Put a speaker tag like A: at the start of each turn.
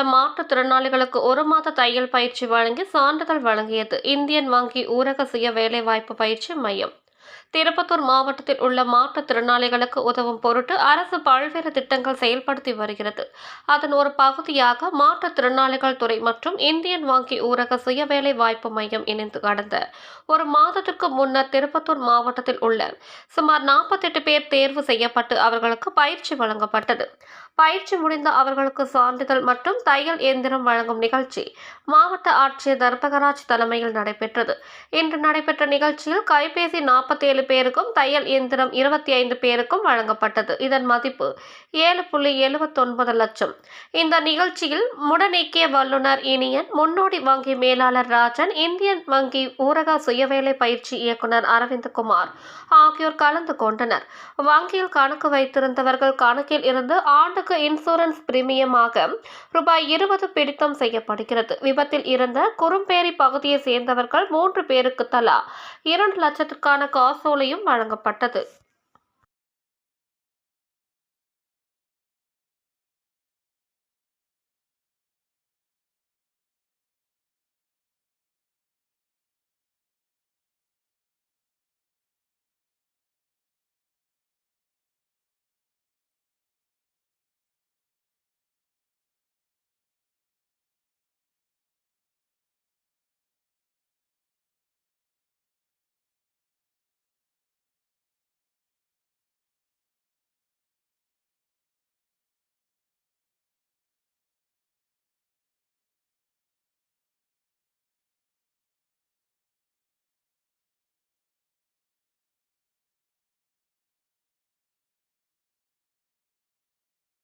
A: உள்ள மாற்றுத்திறனாளிகளுக்கு ஒரு மாத தையல் பயிற்சி வழங்கி சான்றிதழ் வழங்கியது. இந்தியன் வங்கி ஊரக சுய வேலைவாய்ப்பு பயிற்சி மையம். திருப்பத்தூர் மாவட்டத்தில் உள்ள மாற்றுத்திறனாளிகளுக்கு உதவும் பொருட்டு அரசு பல்வேறு திட்டங்கள் செயல்படுத்தி வருகிறது. அதன் ஒரு பகுதியாக மாற்றுத்திறனாளிகள் துறை மற்றும் இந்தியன் வங்கி ஊரக சுய வேலை வாய்ப்பு மையம் இணைந்து கடந்த ஒரு மாதத்திற்கு முன்னர் திருப்பத்தூர் மாவட்டத்தில் உள்ள சுமார் நாற்பத்தெட்டு பேர் தேர்வு செய்யப்பட்டு அவர்களுக்கு பயிற்சி வழங்கப்பட்டது. பயிற்சி முடிந்த அவர்களுக்கு சான்றிதழ் மற்றும் தையல் இயந்திரம் வழங்கும் நிகழ்ச்சி மாவட்ட ஆட்சியர் தர்பகராஜ் தலைமையில் நடைபெற்றது. இன்று நடைபெற்ற நிகழ்ச்சியில் கைபேசி நாற்பத்தி ஏழு பேருக்கும் தையல் இயந்திரம் இருபத்தி ஐந்து பேருக்கும் வழங்கப்பட்டது. இதன் மதிப்பு ஏழு புள்ளி எழுபத்தொன்பது லட்சம். இந்த நிகழ்ச்சியில் முடநீக்கிய வல்லுநர் இனியன் முன்னோடி வங்கி மேலாளர் ராஜன் இந்தியன் வங்கி ஊரக சுயவேலை பயிற்சி இயக்குனர் அரவிந்தகுமார் ஆகியோர் கலந்து கொண்டனர். வங்கியில் கணக்கு வைத்திருந்தவர்கள் கணக்கில் இருந்து ஆண்டுக்கு இன்சூரன்ஸ் பிரீமியமாக ரூபாய் இருபது பிடித்தம் செய்யப்படுகிறது. விபத்தில் இருந்த குறும்பேரி பகுதியை சேர்ந்தவர்கள் மூன்று பேருக்கு தலா இரண்டு லட்சத்திற்கான காசோலையும் வழங்கப்பட்டது.